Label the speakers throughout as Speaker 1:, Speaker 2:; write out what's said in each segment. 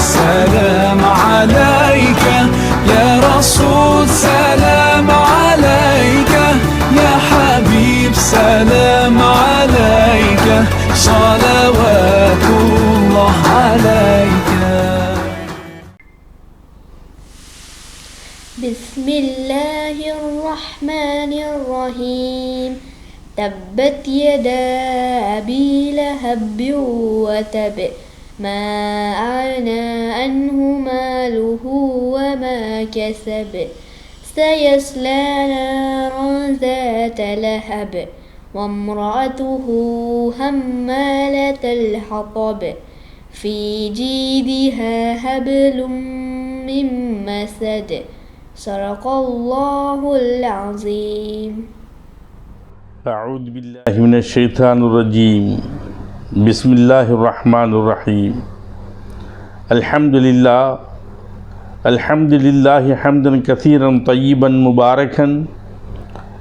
Speaker 1: سلام عليك. يا رسول سلام عليك. يا حبيب سلام عليك. صلوات الله عليك.
Speaker 2: بسم الله الرحمن الرحيم. تبت يدا أبي لهب وتب ما أغنى عنه ماله وما كسب. سيصلى نارا ذات لهب وامرأته همالة الحطب. في جيدها حبل من مسد. صدق الله العظيم.
Speaker 3: أعوذ بالله من الشيطان الرجيم. بسم الله الرحمن الرحيم الحمد لله الحمد لله حمدا كثيرا طيبا مباركا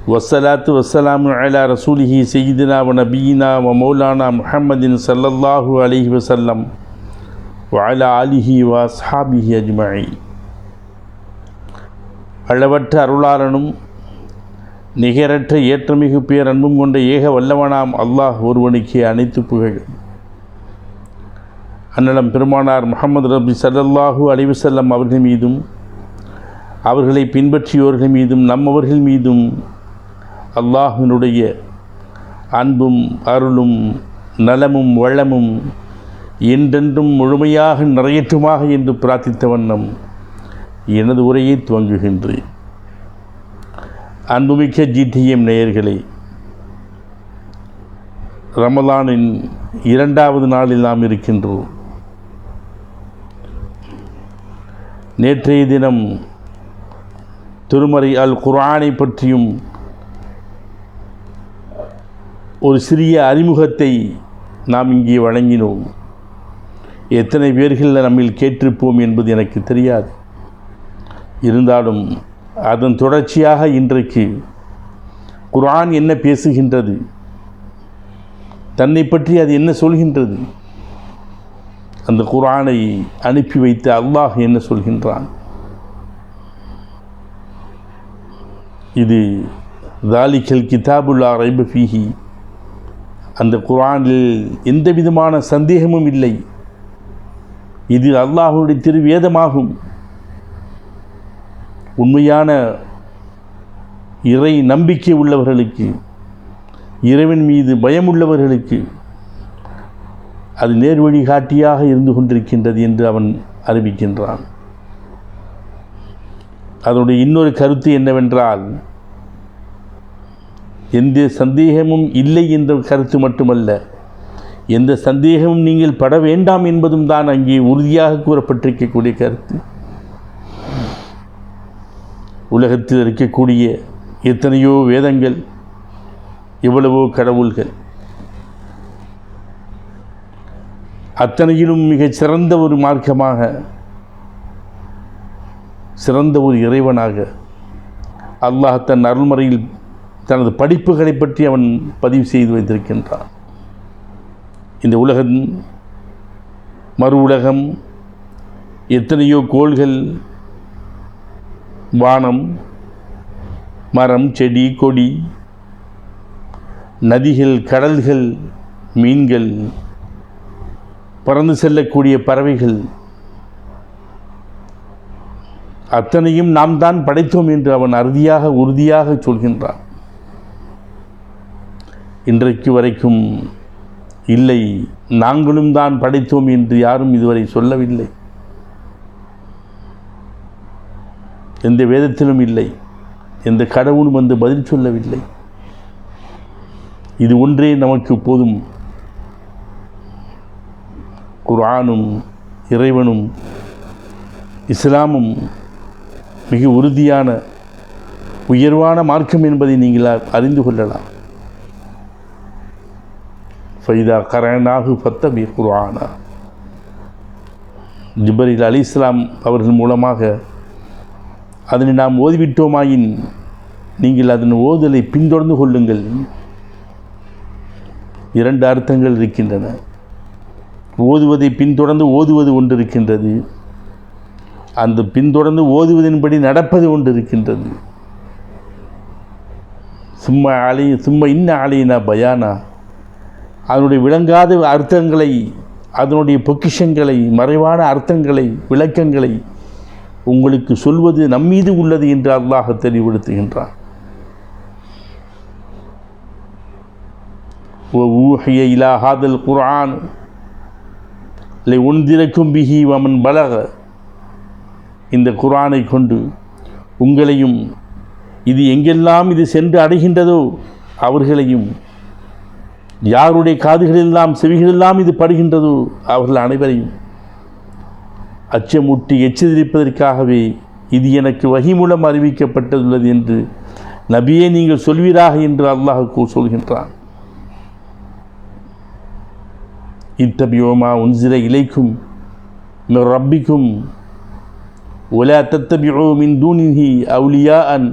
Speaker 3: والصلاة والسلام على رسوله سيدنا ونبينا ومولانا محمد صلى الله عليه وسلم وعلى آله وأصحابه أجمعين அளவற்ற அருளாளனும் நிகரற்ற ஏற்றமிகு பேரன்பும் கொண்ட ஏக வல்லவனாம் அல்லாஹ் ஒருவனுக்கே அனைத்து புகழ். அன்னலம் பெருமானார் முகமது ரபி சல்லல்லாஹூ அலிவசல்லம் அவர்கள் மீதும் அவர்களை பின்பற்றியோர்கள் மீதும் நம்மவர்கள் மீதும் அல்லாஹினுடைய அன்பும் அருளும் நலமும் வளமும் என்றென்றும் முழுமையாக நிறையற்றுமாக என்று பிரார்த்தித்த வண்ணம் எனது உரையை துவங்குகின்றேன். அன்புமிக்க ஜிடிஎம் நேயர்களே ரமலானின் இரண்டாவது நாளில் நாம் இருக்கின்றோம். நேற்றைய தினம் திருமறை அல் குர்ஆனை பற்றியும் ஒரு சிறிய அறிமுகத்தை நாம் இங்கே வழங்கினோம். எத்தனை பேர்கள் நம்மில் கேட்டிருப்போம் என்பது எனக்கு தெரியாது. இருந்தாலும் அதன் தொடர்ச்சியாக இன்றைக்கு குரான் என்ன பேசுகின்றது? தன்னை பற்றி அது என்ன சொல்கின்றது? அந்த குரானை அனுப்பி வைத்த அல்லாஹ் என்ன சொல்கின்றான்? இது தாலிக்கல் கிதாபுல்லா ரைபஃபீஹி அந்த குரானில் எந்த விதமான சந்தேகமும் இல்லை. இது அல்லாஹுடைய திருவேதமாகும். உண்மையான இறை நம்பிக்கை உள்ளவர்களுக்கு இறைவன் மீது பயமுள்ளவர்களுக்கு அது நேர் வழிகாட்டியாக இருந்து கொண்டிருக்கின்றது என்று அவன் அறிவிக்கின்றான். அதனுடைய இன்னொரு கருத்து என்னவென்றால் எந்த சந்தேகமும் இல்லை என்ற கருத்து மட்டுமல்ல எந்த சந்தேகமும் நீங்கள் பட வேண்டாம் என்பதும் தான் அங்கே உறுதியாக கூறப்பட்டிருக்கக்கூடிய கருத்து. உலகத்தில் இருக்கக்கூடிய எத்தனையோ வேதங்கள் எவ்வளவோ கடவுள்கள். அத்தனையிலும் மிகச் சிறந்த ஒரு மார்க்கமாக சிறந்த ஒரு இறைவனாக அல்லாஹ் தன் அருள்முறையில் தனது படிப்புகளை பற்றி அவன் பதிவு செய்து வைத்திருக்கின்றான். இந்த உலகம் மறு உலகம் எத்தனையோ கோள்கள் வானம் மரம் செடி கொடி நதிகள் கடல்கள் மீன்கள் பறந்து செல்லக்கூடிய பறவைகள் அத்தனையும் நாம் தான் படைத்தோம் என்று அவன் அறுதியாக உறுதியாக சொல்கின்றான். இன்றைக்கு வரைக்கும் இல்லை நாங்களும் தான் படைத்தோம் என்று யாரும் இதுவரை சொல்லவில்லை. எந்த வேதத்திலும் இல்லை. எந்த கடவுளும் வந்து பதில் சொல்லவில்லை. இது ஒன்றே நமக்கு போதும். குர்ஆனும் இறைவனும் இஸ்லாமும் மிக உறுதியான உயர்வான மார்க்கம் என்பதை நீங்கள் அறிந்து கொள்ளலாம். ஃபைதா கரனாகு பத்தமி குர்ஆனா. ஜிபரில் அலி இஸ்லாம் அவர்கள் மூலமாக அதனை நாம் ஓதிவிட்டோமாயின் நீங்கள் அதன் ஓதலை பின்தொடர்ந்து கொள்ளுங்கள். இரண்டு அர்த்தங்கள் இருக்கின்றன. ஓதுவதை பின்தொடர்ந்து ஓதுவது ஒன்று இருக்கின்றது அந்த பின்தொடர்ந்து ஓதுவதின்படி நடப்பது ஒன்று இருக்கின்றது சும்மா ஆலை சும்மா இன்ன ஆலையினா பயானா? அதனுடைய விளங்காத அர்த்தங்களை அதனுடைய பொக்கிஷங்களை மறைவான அர்த்தங்களை விளக்கங்களை உங்களுக்கு சொல்வது நம்மீது உள்ளது என்று அல்லாஹ் தெளிவுபடுத்துகின்றான். ஊஹிய இலா குரான் இல்லை உந்திரக்கும் பிஹி வமன் பலக. இந்த குரானை கொண்டு உங்களையும் இது எங்கெல்லாம் இது சென்று அடைகின்றதோ அவர்களையும் யாருடைய காதுகளெல்லாம் செவிகளெல்லாம் இது படுகின்றதோ அவர்கள் அனைவரையும் அச்சமூட்டி எச்சரிப்பதற்காகவே இது எனக்கு வகி மூலம் அறிவிக்கப்பட்டுள்ளது என்று நபியே நீங்கள் சொல்வீராக என்று அல்லாஹ் சொல்கின்றான். இத்தபியோமா உன்சிர இலைக்கும் ரப்பிக்கும் ஒலா தத்தபியோ மின் தூனிஹி அவுலியா அன்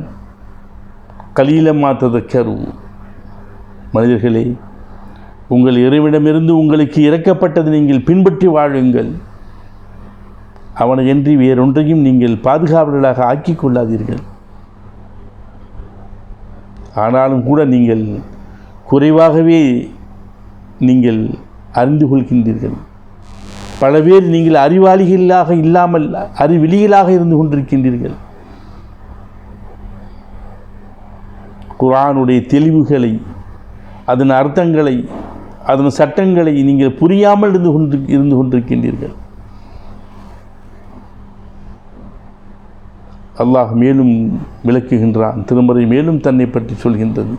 Speaker 3: கலீலமா ததக்கரு. மனிதர்களே உங்கள் இறைவிடமிருந்து உங்களுக்கு இறக்கப்பட்டது நீங்கள் பின்பற்றி வாழுங்கள். அவனையன்றி வேறொன்றையும் நீங்கள் பாதுகாவலர்களாக ஆக்கிக் கொள்ளாதீர்கள். ஆனாலும் கூட நீங்கள் குறைவாகவே நீங்கள் அறிந்து கொள்கின்றீர்கள். பல பேர் நீங்கள் அறிவாளிகளாக இல்லாமல் அறிவெளிகளாக இருந்து கொண்டிருக்கின்றீர்கள். குரானுடைய தெளிவுகளை அதன் அர்த்தங்களை அதன் சட்டங்களை நீங்கள் புரியாமல் இருந்து கொண்டு இருந்து கொண்டிருக்கின்றீர்கள். அல்லாஹ் மேலும் விளக்குகின்றான். திருமறை மேலும் தன்னை பற்றி சொல்கின்றது.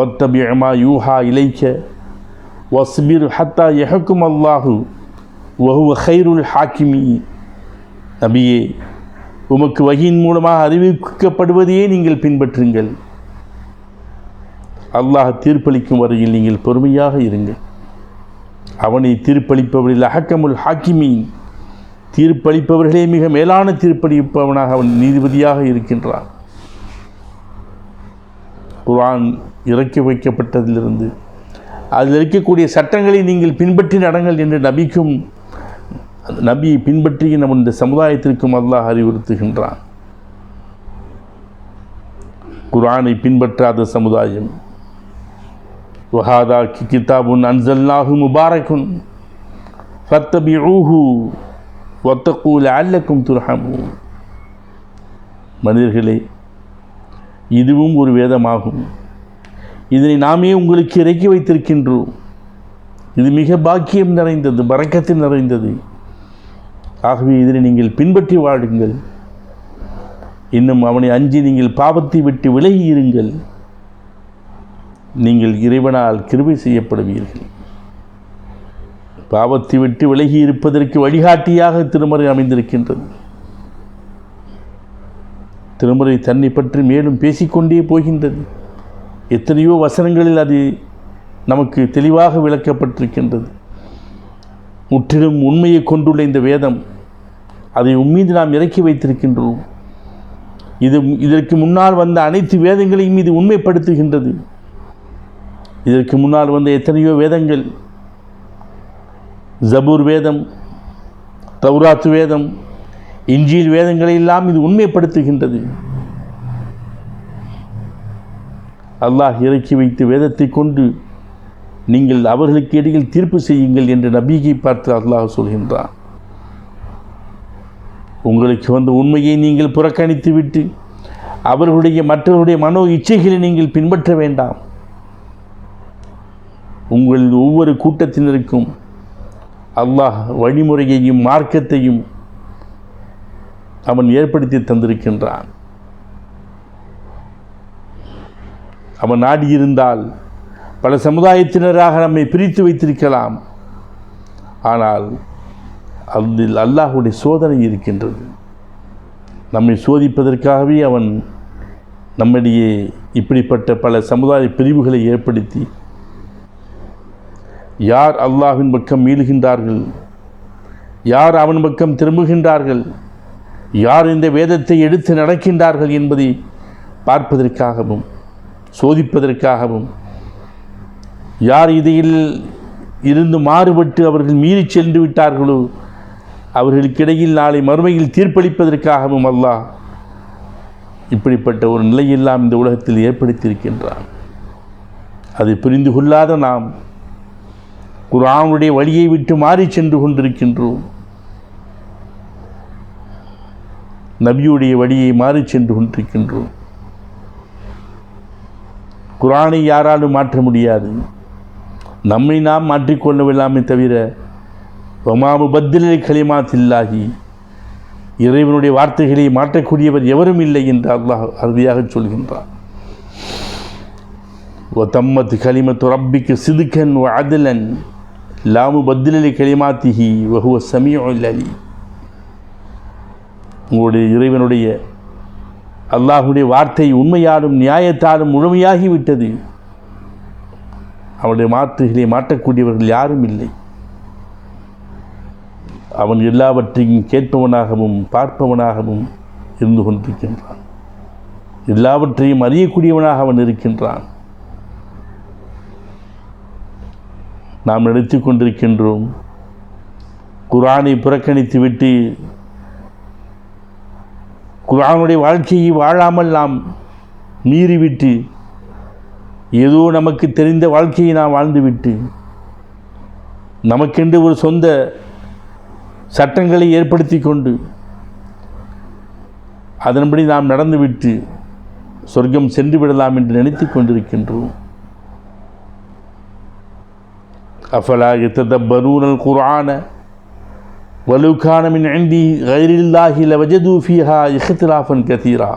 Speaker 3: ஒத்தபியமா யூஹா இலைக்க வஸ்பிர் ஹத்தா எஹக்கும் அல்லாஹு வஹுவ ஹைருல் ஹாக்கிமி. நபியே உமக்கு வகையின் மூலமாக அறிவிக்கப்படுவதையே நீங்கள் பின்பற்றுங்கள். அல்லாஹ் தீர்ப்பளிக்கும் வரையில் நீங்கள் பொறுமையாக இருங்கள். அவனை தீர்ப்பளிப்பவரில் அஹக்கமுல் ஹாக்கிமீன். தீர்ப்பளிப்பவர்களே மிக மேலான தீர்ப்பளிப்பவனாக அவன் நீதிபதியாக இருக்கின்றான். குரான் இறக்கி வைக்கப்பட்டதிலிருந்து. அதில் இருக்கக்கூடிய சட்டங்களை நீங்கள் பின்பற்றி நடங்கள் என்று நபிக்கும் நபியை பின்பற்றி நம் இந்த சமுதாயத்திற்கும் அல்லாஹ் அறிவுறுத்துகின்றான். குர்ஆனை பின்பற்றாத சமுதாயம். வஹாதா கிதாபுன் அன்சல்லாஹு முபாரக்குன் ஃபத்தபிஊஹு ஒத்தக்கூல அல்லக்கும் துர்ஹமு மனிதர்களே இதுவும் ஒரு வேதமாகும். இதனை நாமே உங்களுக்கு இறக்கி வைத்திருக்கின்றோம். இது மிக பாக்கியம் நிறைந்தது பறக்கத்தில் நிறைந்தது. ஆகவே இதனை நீங்கள் பின்பற்றி வாழுங்கள். இன்னும் அவனை அஞ்சி நீங்கள் பாவத்தை விட்டு விலகி இருங்கள். நீங்கள் இறைவனால் கிருபை செய்யப்படுவீர்கள். பாவத்தை விட்டு விலகி இருப்பதற்கு வழிகாட்டியாக திருமறை அமைந்திருக்கின்றது. திருமறை தன்னை பற்றி மேலும் பேசிக்கொண்டே போகின்றது. எத்தனையோ வசனங்களில் அது நமக்கு தெளிவாக விளக்கப்பட்டிருக்கின்றது. முற்றிலும் உண்மையை கொண்டுள்ள இந்த வேதம் அதை உம்மீது நாம் இறக்கி வைத்திருக்கின்றோம். இது இதற்கு முன்னால் வந்த அனைத்து வேதங்களையும் இது உண்மைப்படுத்துகின்றது. இதற்கு முன்னால் வந்த எத்தனையோ வேதங்கள் ஜபூர் வேதம் தௌராத் வேதம் இஞ்சியில் வேதங்களை எல்லாம் இது உண்மைப்படுத்துகின்றது. அல்லாஹ் இறக்கி வைத்து வேதத்தை கொண்டு நீங்கள் அவர்களுக்கு இடையில் தீர்ப்பு செய்யுங்கள் என்று நபிகை பார்த்து அல்லாஹ் சொல்கின்றான். உங்களுக்கு வந்த உண்மையை நீங்கள் புறக்கணித்து விட்டு அவர்களுடைய மற்றவருடைய மனோ இச்சைகளை நீங்கள் பின்பற்ற வேண்டாம். உங்கள் ஒவ்வொரு கூட்டத்தினருக்கும் அல்லாஹ் வழிமுறையையும் மார்க்கத்தையும் அவன் ஏற்படுத்தி தந்திருக்கின்றான். அவன் நாடியிருந்தால் பல சமுதாயத்தினராக நம்மை பிரித்து வைத்திருக்கலாம். ஆனால் அதில் அல்லாஹுடைய சோதனை இருக்கின்றது. நம்மை சோதிப்பதற்காகவே அவன் நம்மிடையே இப்படிப்பட்ட பல சமுதாய பிரிவுகளை ஏற்படுத்தி யார் அல்லாஹின் பக்கம் மீளுகின்றார்கள்? யார் அவன் பக்கம் திரும்புகின்றார்கள்? யார் இந்த வேதத்தை எடுத்து நடக்கின்றார்கள் என்பதை பார்ப்பதற்காகவும் சோதிப்பதற்காகவும். யார் இதில் இருந்து மாறுபட்டு அவர்கள் மீறி சென்று விட்டார்களோ அவர்களுக்கிடையில் நாளை மறுமையில் தீர்ப்பளிப்பதற்காகவும் அல்லாஹ் இப்படிப்பட்ட ஒரு நிலையெல்லாம் இந்த உலகத்தில் ஏற்படுத்தியிருக்கின்றான். அதை புரிந்து கொள்ளாத நாம் குரானுடைய வழியை விட்டு மாறி சென்று கொண்டிருக்கின்றோம். நபியுடைய வழியை மாறி சென்று கொண்டிருக்கின்றோம். குரானை யாராலும் மாற்ற முடியாது. நம்மை நாம் மாற்றிக்கொள்ளவில்லாமே தவிர ஒமாமு களிமா தில்லாகி இறைவனுடைய வார்த்தைகளை மாற்றக்கூடியவர் எவரும் இல்லை என்று அல்லாஹ் அறுதியாக சொல்கின்றார் ஒ தம்மத்து களிமத்து ரப்பிக்கு சிதுக்கன் அதிலன் லாமு பத்திலி கலிமாத்திஹி வகுவ சமீ அலி உங்களுடைய இறைவனுடைய அல்லாஹுடைய வார்த்தை உண்மையாலும் நியாயத்தாலும் முழுமையாகிவிட்டது அவனுடைய மாற்றுகளை மாற்றக்கூடியவர்கள் யாரும் இல்லை. அவன் எல்லாவற்றையும் கேட்பவனாகவும் பார்ப்பவனாகவும் இருந்து கொண்டிருக்கின்றான். எல்லாவற்றையும் அறியக்கூடியவனாக அவன் இருக்கின்றான். நாம் நினைத்து கொண்டிருக்கின்றோம். குரானை புறக்கணித்து விட்டு குரானுடைய வாழ்க்கையை வாழாமல் நாம் மீறிவிட்டு ஏதோ நமக்கு தெரிந்த வாழ்க்கையை நாம் வாழ்ந்துவிட்டு நமக்கென்று ஒரு சொந்த சட்டங்களை ஏற்படுத்தி கொண்டு அதன்படி நாம் நடந்துவிட்டு சொர்க்கம் சென்று விடலாம் என்று நினைத்து கொண்டிருக்கின்றோம். அஃபலா யுத்ததப்பரூனல் குரான வலுக்கானமின் ஆண்டி கைரில்லாஹி லவஜது ஃபீஹா இஹ்திலாஃபன் கதீரா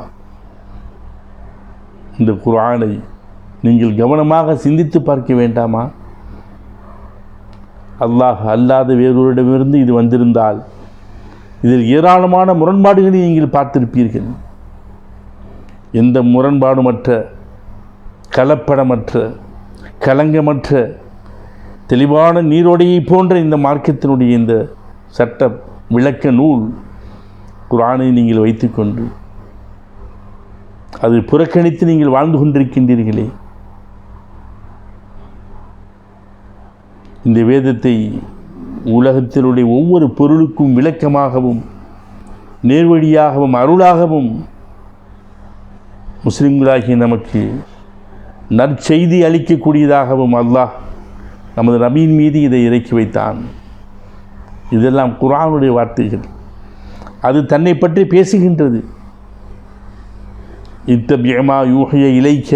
Speaker 3: இந்த குரானை நீங்கள் கவனமாக சிந்தித்து பார்க்க வேண்டாமா? அல்லாஹ் அல்லாத வேறொருடமிருந்து இது வந்திருந்தால் இதில் ஏராளமான முரண்பாடுகளை நீங்கள் பார்த்திருப்பீர்கள். எந்த முரண்பாடுமற்ற கலப்படமற்ற கலங்கமற்ற தெளிவான நீரோடையை போன்ற இந்த மார்க்கத்தினுடைய இந்த சட்ட விளக்க நூல் குரானை நீங்கள் வைத்துக்கொண்டு அது புறக்கணித்து நீங்கள் வாழ்ந்து கொண்டிருக்கின்றீர்களே. இந்த வேதத்தை உலகத்தினுடைய ஒவ்வொரு பொருளுக்கும் விளக்கமாகவும் நேர்வழியாகவும் அருளாகவும் முஸ்லிம்களாகிய நமக்கு நற்செய்தி அளிக்கக்கூடியதாகவும் அல்லாஹ் நமது நபியின் மீது இதை இறக்கி வைத்தான். இதெல்லாம் குரானுடைய வார்த்தைகள். அது தன்னை பற்றி பேசுகின்றது. இத்தபியமா யூஹிய இலைக்க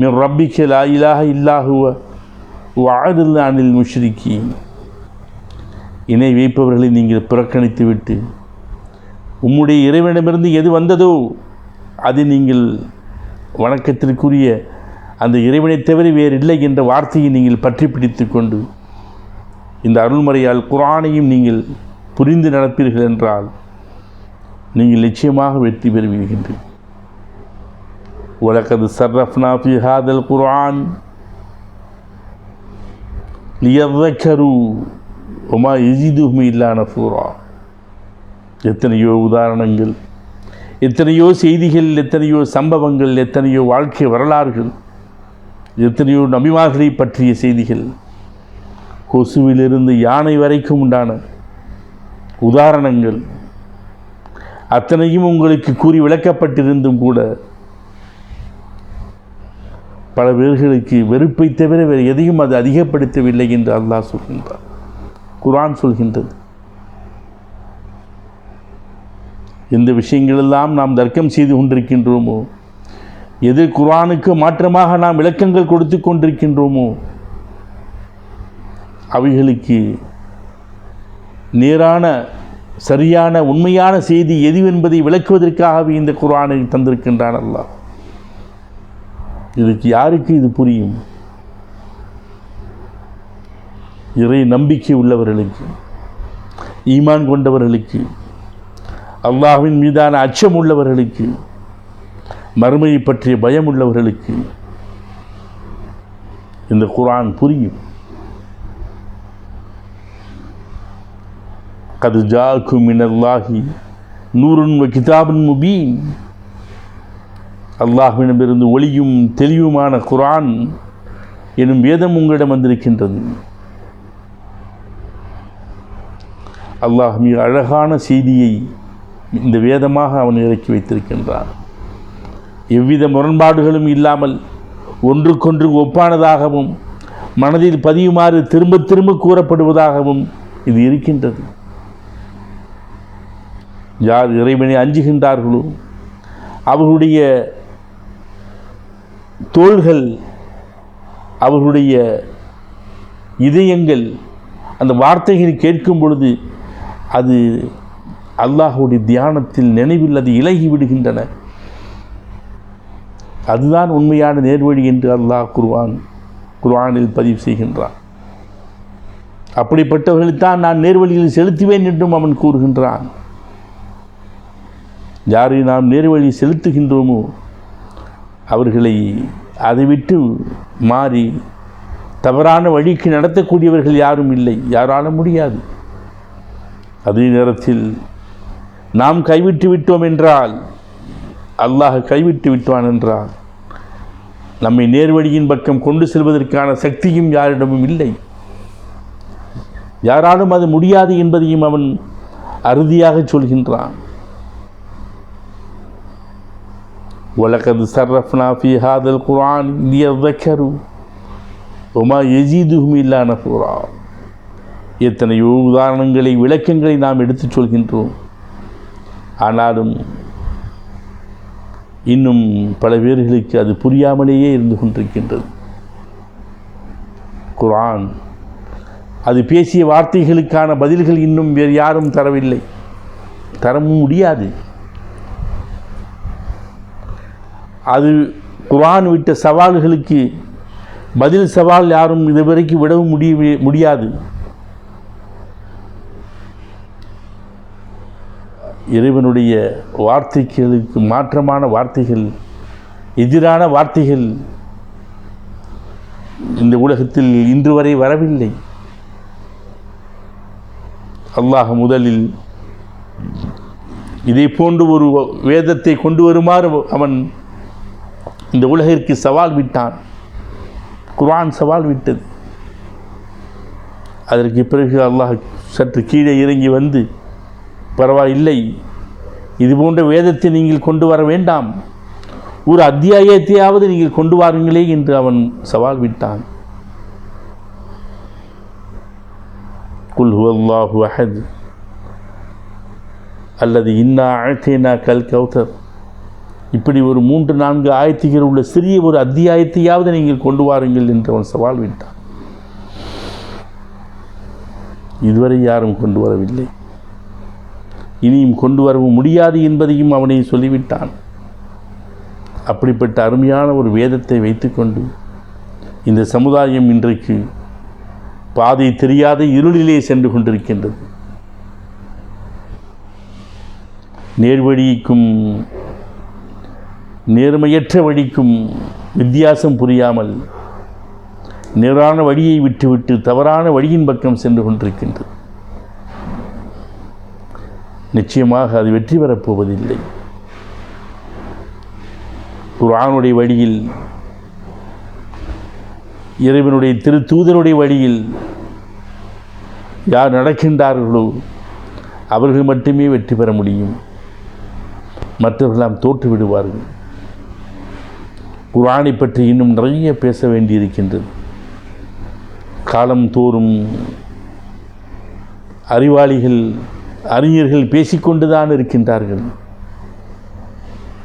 Speaker 3: மின் ரப்பிக்க லா இலாஹ இல்லாஹுவ வாதில் அனில் முஷ்ரிக்கி இணை வைப்பவர்களை நீங்கள் புறக்கணித்து விட்டு உம்முடைய இறைவனிடமிருந்து எது வந்ததோ அது நீங்கள் வணக்கத்திற்குரிய அந்த இறைவனை தவிர வேறு இல்லை என்ற வார்த்தையை நீங்கள் பற்றி பிடித்து கொண்டு இந்த அருள்முறையால் குரானையும் நீங்கள் புரிந்து நடப்பீர்கள் என்றால் நீங்கள் நிச்சயமாக வெற்றி பெறுவீர்கள். உலகது சர்ரஃப்னா ஃபி ஹாதல் குரான் லியذكரு ஒமா எஜிதுஹும் இல்லா நஃபூரா எத்தனையோ உதாரணங்கள் எத்தனையோ செய்திகள் எத்தனையோ சம்பவங்கள் எத்தனையோ வாழ்க்கை வரலாறுகள் எத்தனையோ நபிமார்களை பற்றிய செய்திகள். கொசுவிலிருந்து யானை வரைக்கும் உண்டான உதாரணங்கள். அத்தனையும் உங்களுக்கு கூறி விளக்கப்பட்டிருந்தும் கூட பல பேர்களுக்கு வெறுப்பை தவிர வேறு எதையும் அது அதிகப்படுத்தவில்லை என்று அல்லாஹ் சொல்கின்றார் குரான் சொல்கின்றது. எந்த விஷயங்களெல்லாம் நாம் தர்க்கம் செய்து கொண்டிருக்கின்றோமோ எது குரானுக்கு மாற்றமாக நாம் விளக்கங்கள் கொடுத்து கொண்டிருக்கின்றோமோ அவைகளுக்கு நேரான சரியான உண்மையான செய்தி எதுவென்பதை விளக்குவதற்காகவே இந்த குரானை தந்திருக்கின்றான் அல்லாஹ். இதுக்கு யாருக்கு இது புரியும்? இறை நம்பிக்கை உள்ளவர்களுக்கு ஈமான் கொண்டவர்களுக்கு அல்லாஹின் மீதான அச்சம் உள்ளவர்களுக்கு மறுமையை பற்றிய பயம் உள்ளவர்களுக்கு இந்த குரான் புரியும். கது ஜாக்கு மினல்லாஹி நூறுன் கிதாபின் முபீன். அல்லாஹ்விடமிருந்து ஒளியும் தெளிவுமான குரான் எனும் வேதம் உங்களிடம் வந்திருக்கின்றது. அல்லாஹ் மிக அழகான செய்தியை இந்த வேதமாக அவன் இறக்கி வைத்திருக்கின்றான். எவ்வித முரண்பாடுகளும் இல்லாமல் ஒன்றுக்கொன்று ஒப்பானதாகவும் மனதில் பதியுமாறு திரும்ப திரும்ப கூறப்படுவதாகவும் இது இருக்கின்றது. யார் இறைவனை அஞ்சுகின்றார்களோ அவர்களுடைய தோள்கள் அவர்களுடைய இதயங்கள் அந்த வார்த்தைகளை கேட்கும் பொழுது அது அல்லாஹுடைய தியானத்தில் நினைவில் அது இலகி விடுகின்றன. அதுதான் உண்மையான நேர்வழி என்று அல்லாஹ் குருவான் குர்வானில் பதிவு செய்கின்றான். அப்படிப்பட்டவர்களைத்தான் நான் நேர்வழியில் செலுத்துவேன் என்றும் அவன் கூறுகின்றான். யாரை நாம் நேர்வழி செலுத்துகின்றோமோ அவர்களை அதை விட்டு மாறி தவறான வழிக்கு நடத்தக்கூடியவர்கள் யாரும் இல்லை. யாரால முடியாது. அதே நேரத்தில் நாம் கைவிட்டு விட்டோம் என்றால் அல்லாஹ் கைவிட்டு விட்டான் என்றால் நம்மை நேர்வழியின் பக்கம் கொண்டு செல்வதற்கான சக்தியும் யாரிடமும் இல்லை யாராலும் அது முடியாது என்பதையும் அவன் அறுதியாக சொல்கின்றான் وَلَقَدْ صَرَّفْنَا فِي هَذَا الْقُرْآنِ لِيَذَّكَّرُوا وَمَا يَزِيدُهُمْ إِلَّا نُفُورًا எத்தனையோ உதாரணங்களை விளக்கங்களை நாம் எடுத்துச் சொல்கின்றோம் ஆனாலும் இன்னும் பல பேர்களுக்கு அது புரியாமலேயே இருந்து கொண்டிருக்கின்றது. குரான் அது பேசிய வார்த்தைகளுக்கான பதில்கள் இன்னும் வேறு யாரும் தரவில்லை. தரவும் முடியாது. அது குரான் விட்ட சவால்களுக்கு பதில் சவால் யாரும் இதுவரைக்கும் விடவும் முடிய முடியாது. இறைவனுடைய வார்த்தைகளுக்கு மாற்றமான வார்த்தைகள் எதிரான வார்த்தைகள் இந்த உலகத்தில் இன்று வரை வரவில்லை. அல்லாஹ் முதலில் இதை போன்று ஒரு வேதத்தை கொண்டு வருமாறு அவன் இந்த உலகிற்கு சவால் விட்டான். குர்ஆன் சவால் விட்டது. அதற்கு பிறகு அல்லாஹ் சற்று கீழே இறங்கி வந்து பரவாயில்லை. இது போன்ற வேதத்தை நீங்கள் கொண்டு வர வேண்டாம். ஒரு அத்தியாயத்தையாவது நீங்கள் கொண்டு வாருங்களே என்று அவன் சவால் விட்டான். குல் ஹுவல்லாஹு அஹத். அல்லது இன்னா அழத்தேனா கல் கௌதர். இப்படி ஒரு மூன்று நான்கு ஆயத்திகள் உள்ள சிறிய ஒரு அத்தியாயத்தையாவது நீங்கள் கொண்டு வாருங்கள் என்று அவன் சவால் விட்டான். இதுவரை யாரும் கொண்டு வரவில்லை. இனியும் கொண்டு வரவும் முடியாது என்பதையும் அவனை சொல்லிவிட்டான். அப்படிப்பட்ட அருமையான ஒரு வேதத்தை வைத்துக்கொண்டு இந்த சமுதாயம் இன்றைக்கு பாதை தெரியாத இருளிலே சென்று கொண்டிருக்கின்றது. நேர்வழிக்கும் நேர்மையற்ற வழிக்கும் வித்தியாசம் புரியாமல் நேரான வழியை விட்டுவிட்டு தவறான வழியின் பக்கம் சென்று கொண்டிருக்கின்றது. நிச்சயமாக அது வெற்றி பெறப் போவதில்லை. குர்ஆனுடைய வழியில் இறைவனுடைய திரு தூதருடைய வழியில் யார் நடக்கின்றார்களோ அவர்கள் மட்டுமே வெற்றி பெற முடியும். மற்றவர்களாம் தோற்று விடுவார்கள். குரானை பற்றி இன்னும் நிறைய பேச வேண்டியிருக்கின்றது. காலம் தோறும் அறிவாளிகள் அறிஞர்கள் பேசிக்கொண்டுதான் இருக்கின்றார்கள்.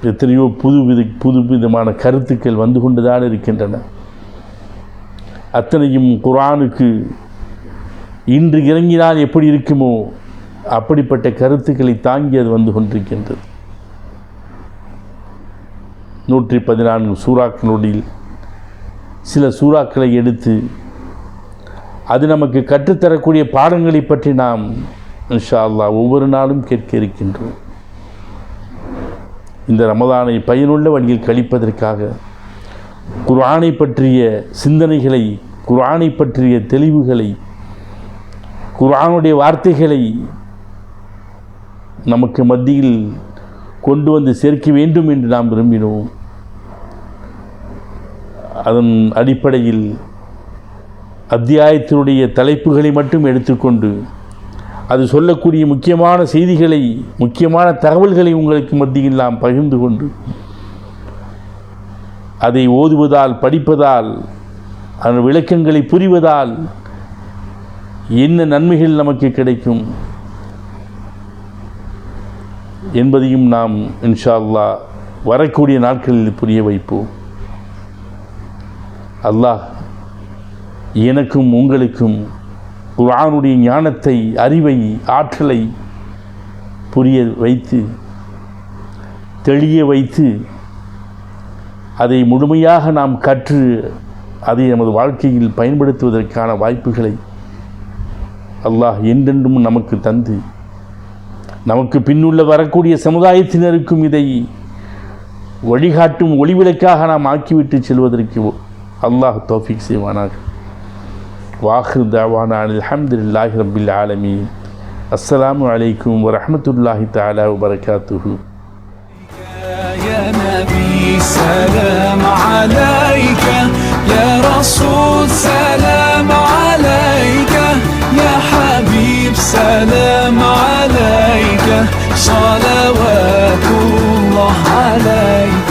Speaker 3: எத்தனையோ புது வித புது விதமான கருத்துக்கள் வந்து கொண்டுதான் இருக்கின்றன. அத்தனையும் குரானுக்கு இன்று இறங்கினால் எப்படி இருக்குமோ அப்படிப்பட்ட கருத்துக்களை தாங்கி அது வந்து கொண்டிருக்கின்றது. நூற்றி பதினான்கு சூறாக்களுடைய சில சூறாக்களை எடுத்து அது நமக்கு கற்றுத்தரக்கூடிய பாடங்களை பற்றி நாம் இன்ஷா அல்லாஹ் ஒவ்வொரு நாளும் கேட்க இருக்கின்றோம். இந்த ரமதானை பயனுள்ள வழியில் கழிப்பதற்காக குர்ஆனை பற்றிய சிந்தனைகளை குர்ஆனை பற்றிய தெளிவுகளை குர்ஆனுடைய வார்த்தைகளை நமக்கு மத்தியில் கொண்டு வந்து சேர்க்க வேண்டும் என்று நாம் விரும்பினோம். அதன் அடிப்படையில் அத்தியாயத்தினுடைய தலைப்புகளை மட்டும் எடுத்துக்கொண்டு அது சொல்லக்கூடிய முக்கியமான செய்திகளை முக்கியமான தகவல்களை உங்களுக்கு மத்தியில் நாம் பகிர்ந்து கொண்டு அதை ஓதுவதால் படிப்பதால் அதன் விளக்கங்களை புரிவதால் என்ன நன்மைகள் நமக்கு கிடைக்கும் என்பதையும் நாம் இன்ஷா அல்லாஹ் வரக்கூடிய நாட்களில் புரிய வைப்போம். அல்லாஹ் எனக்கும் உங்களுக்கும் குரானுடைய ஞானத்தை அறிவை ஆற்றலை புரிய வைத்து தெளிய வைத்து அதை முழுமையாக நாம் கற்று அதை நமது வாழ்க்கையில் பயன்படுத்துவதற்கான வாய்ப்புகளை அல்லாஹ் என்றென்றும் நமக்கு தந்து நமக்கு பின்னுள்ள வரக்கூடிய சமுதாயத்தினருக்கும் இதை வழிகாட்டும் ஒளிவிளக்காக நாம் ஆக்கிவிட்டு செல்வதற்கு அல்லாஹ் தோஃபிக் செய்வானாக. وآخر دعوانا عن الحمد لله رب العالمين. السلام عليكم ورحمة الله تعالى وبركاته.
Speaker 1: يا نبي سلام عليك. يا رسول سلام عليك. يا حبيب سلام عليك. صلوات الله عليك.